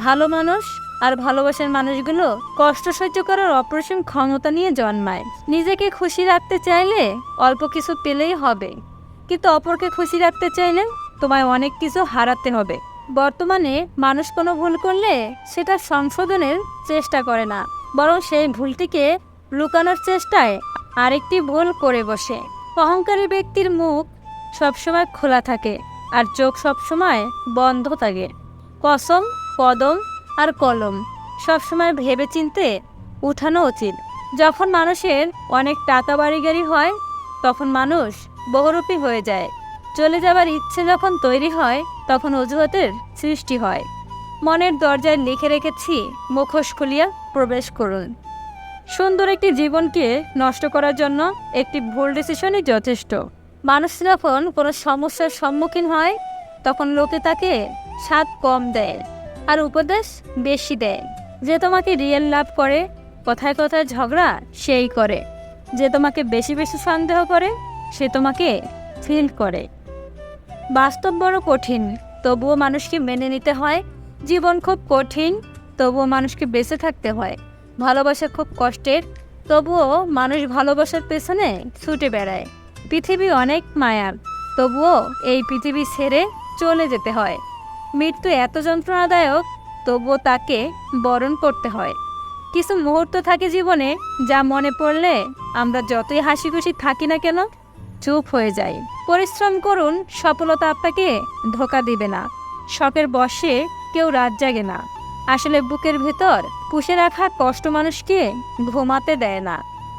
ভালো মানুষ আর ভালোবাসার মানুষগুলো কষ্ট সহ্য করার অপরিসীম ক্ষমতা নিয়ে জন্মায়। নিজেকে খুশি রাখতে চাইলে অল্প কিছু পেলেই হবে। কিন্তু অপরকে খুশি রাখতে চাইলে তোমায় অনেক কিছু হারাতে হবে। বর্তমানে মানুষ কোনো ভুল করলে সেটা সংশোধনের চেষ্টা করে না, বরং সেই ভুলটিকে লুকানোর চেষ্টায় আরেকটি ভুল করে বসে। অহংকারী ব্যক্তির মুখ সবসময় খোলা থাকে আর চোখ সবসময় বন্ধ থাকে। কসম কদম আর কলম। সবসময় ভেবে চিনতে উঠানো উচিত। যখন মানুষের অনেক টাকা বাড়ি গাড়ি হয়, তখন মানুষ বহুরূপী হয়ে যায়। চলে যাবার ইচ্ছে যখন তৈরি হয়, তখন অজুহাতের সৃষ্টি হয়। মনের দরজায় লিখে রেখেছি, মুখোশ খুলিয়া প্রবেশ করুন। সুন্দর একটি জীবনকে নষ্ট করার জন্য একটি ভুল ডিসিশনই যথেষ্ট। মানুষ যখন কোনো সমস্যার সম্মুখীন হয়, তখন লোকে তাকে স্বাদ কম দেয়। আর উপদেশ বেশি দেয়। যে তোমাকে রিয়েল লাভ করে, কথায় কথায় ঝগড়া, সেই করে। যে তোমাকে বেশি বেশি সন্দেহ করে, সে তোমাকে ফিল করে। বাস্তব বড় কঠিন, তবুও মানুষকে মেনে নিতে হয়। জীবন খুব কঠিন, তবুও মানুষকে বেঁচে থাকতে হয়। ভালোবাসা খুব কষ্টের, তবুও মানুষ ভালোবাসার পেছনে ছুটে বেড়ায়। পৃথিবী অনেক মায়ার, তবুও এই পৃথিবী ছেড়ে চলে যেতে হয়। মৃত্যু এত যন্ত্রণাদায়ক, তবুও তাকে বরণ করতে হয়। কিছু মুহূর্ত থাকে জীবনে যা মনে পড়লে আমরা যতই হাসি খুশি থাকি না কেন, চুপ হয়ে যাই। পরিশ্রম করুন, সফলতা আপনাকে ধোকা দিবে না। শখের বসে কেউ রাত জাগে না। আসলে বুকের ভেতর পুষে রাখা কষ্ট মানুষকে ঘুমাতে দেয় না।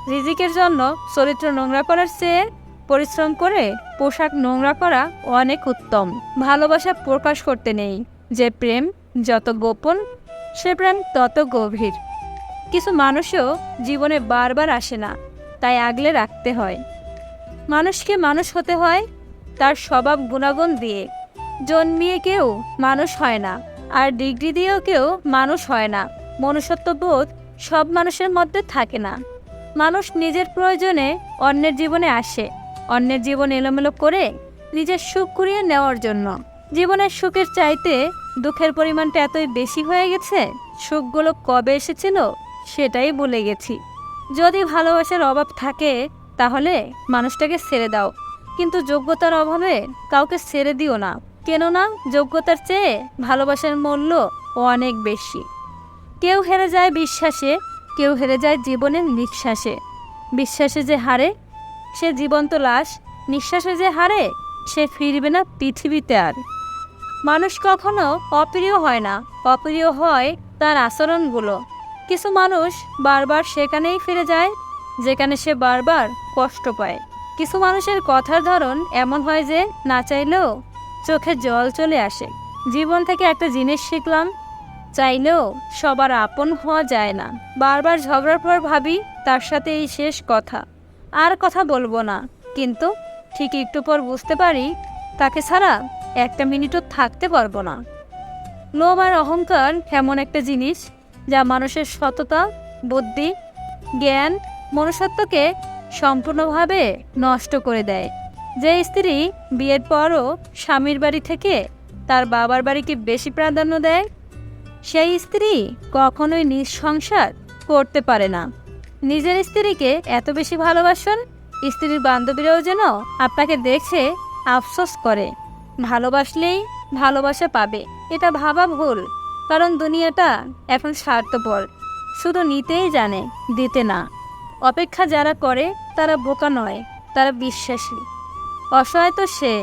রিজিকের জন্য চরিত্র নোংরা করার চেয়ে পরিশ্রম করে পোশাক নোংরা করা অনেক উত্তম। ভালোবাসা প্রকাশ করতে নেই। যে প্রেম যত গোপন, সে প্রেম তত গভীর। কিছু মানুষও জীবনে বারবার আসে না, তাই আগলে রাখতে হয়। মানুষকে মানুষ হতে হয় তার স্বভাব গুণাগুণ দিয়ে। জন্মিয়ে কেউ মানুষ হয় না, আর ডিগ্রি দিয়েও কেউ মানুষ হয় না। মনুষ্যত্ববোধ সব মানুষের মধ্যে থাকে না। মানুষ নিজের প্রয়োজনে অন্যের জীবনে আসে। অন্যের জীবন এলোমেলো করে নিজের সুখ কুড়িয়ে নেওয়ার জন্য। জীবনের সুখের চাইতে দুঃখের পরিমাণটা এতই বেশি হয়ে গেছে, সুখগুলো কবে এসেছিল সেটাই ভুলে গেছি। যদি ভালোবাসার অভাব থাকে, তাহলে মানুষটাকে ছেড়ে দাও। কিন্তু যোগ্যতার অভাবে কাউকে ছেড়ে দিও না। কেননা যোগ্যতার চেয়ে ভালোবাসার মূল্য অনেক বেশি। কেউ হেরে যায় বিশ্বাসে, কেউ হেরে যায় জীবনের নিঃশ্বাসে। বিশ্বাসে যে হারে সে জীবন্ত লাশ, নিঃশ্বাসে যে হারে, সে ফিরবে না পৃথিবীতে আর। মানুষ কখনো অপ্রিয় হয় না, অপ্রিয় হয় তার আচরণগুলো। কিছু মানুষ বারবার সেখানেই ফিরে যায়, যেখানে সে বারবার কষ্ট পায়। কিছু মানুষের কথার ধরন এমন হয় যে, না চাইলেও চোখে জল চলে আসে। জীবন থেকে একটা জিনিস শিখলাম, চাইলেও সবার আপন হওয়া যায় না। বারবার ঝগড়ার পর ভাবি, তার সাথে এই শেষ কথা। আর কথা বলব না। কিন্তু ঠিক একটু পর বুঝতে পারি, তাকে ছাড়া একটা মিনিটও থাকতে পারব না। লোভ আর অহংকার এমন একটা জিনিস যা মানুষের সততা, বুদ্ধি, জ্ঞান, মনুষ্যত্বকে সম্পূর্ণভাবে নষ্ট করে দেয়। যে স্ত্রী বিয়ের পরও স্বামীর বাড়ি থেকে তার বাবার বাড়িকে বেশি প্রাধান্য দেয়, সেই স্ত্রী কখনোই নিঃসংসার করতে পারে না। নিজের স্ত্রীকে এত বেশি ভালোবাসুন? স্ত্রীর বান্ধবীরাও যেন আপনাকে দেখে আফসোস করে। ভালোবাসলেই ভালোবাসা পাবে, এটা ভাবা ভুল, কারণ দুনিয়াটা এখন স্বার্থপর। শুধু নিতেই জানে, দিতে না। অপেক্ষা যারা করে, তারা বোকা নয়, তারা বিশ্বাসী। অসহায় তো সে,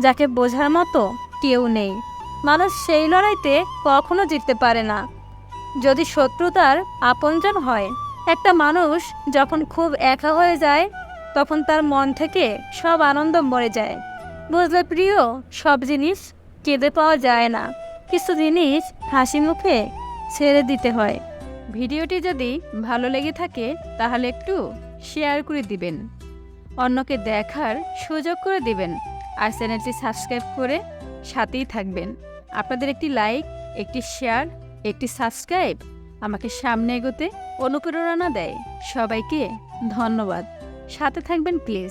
যাকে বোঝার মতো কেউ নেই। মানুষ সেই লড়াইতে কখনো জিততে পারে না। যদি শত্রু তার আপনজন হয় একটা মানুষ যখন খুব একা হয়ে যায়, তখন তার মন থেকে সব আনন্দ মরে যায়। বুঝলে প্রিয়, সব জিনিস কেঁদে পাওয়া যায় না। কিছু জিনিস হাসি মুখে ছেড়ে দিতে হয়। ভিডিওটি যদি ভালো লেগে থাকে, তাহলে একটু শেয়ার করে দিবেন। অন্যকে দেখার সুযোগ করে দিবেন। আর চ্যানেলটি সাবস্ক্রাইব করে সাথেই থাকবেন। আপনাদের একটি লাইক, একটি শেয়ার, একটি সাবস্ক্রাইব আমাকে সামনে এগোতে অনুপ্রেরণা দেয়। সবাইকে ধন্যবাদ। সাথে থাকবেন প্লিজ।